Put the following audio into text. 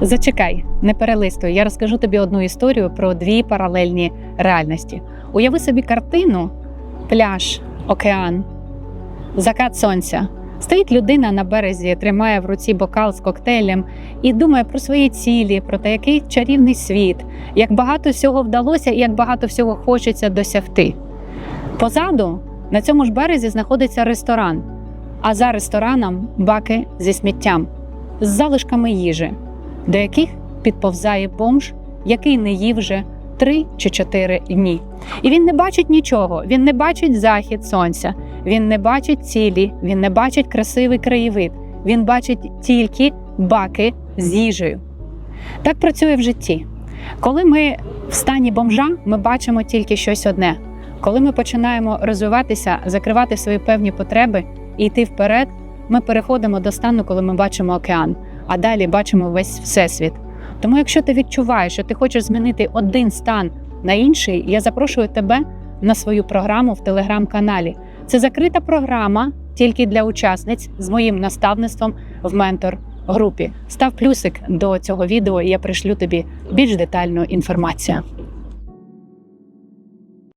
Зачекай, не перелистуй. Я розкажу тобі одну історію про дві паралельні реальності. Уяви собі картину: пляж, океан, закат сонця. Стоїть людина на березі, тримає в руці бокал з коктейлем і думає про свої цілі, про те, який чарівний світ, як багато всього вдалося і як багато всього хочеться досягти. Позаду на цьому ж березі знаходиться ресторан, а за рестораном баки зі сміттям, з залишками їжі, до яких підповзає бомж, який не їв вже три чи чотири дні. І він не бачить нічого, він не бачить захід сонця, він не бачить цілі, він не бачить красивий краєвид, він бачить тільки баки з їжею. Так працює в житті. Коли ми в стані бомжа, ми бачимо тільки щось одне. Коли ми починаємо розвиватися, закривати свої певні потреби і йти вперед, ми переходимо до стану, коли ми бачимо океан, а далі бачимо весь всесвіт. Тому, якщо ти відчуваєш, що ти хочеш змінити один стан на інший, я запрошую тебе на свою програму в телеграм-каналі. Це закрита програма тільки для учасниць з моїм наставництвом в ментор групі. Став плюсик до цього відео, і я пришлю тобі більш детальну інформацію.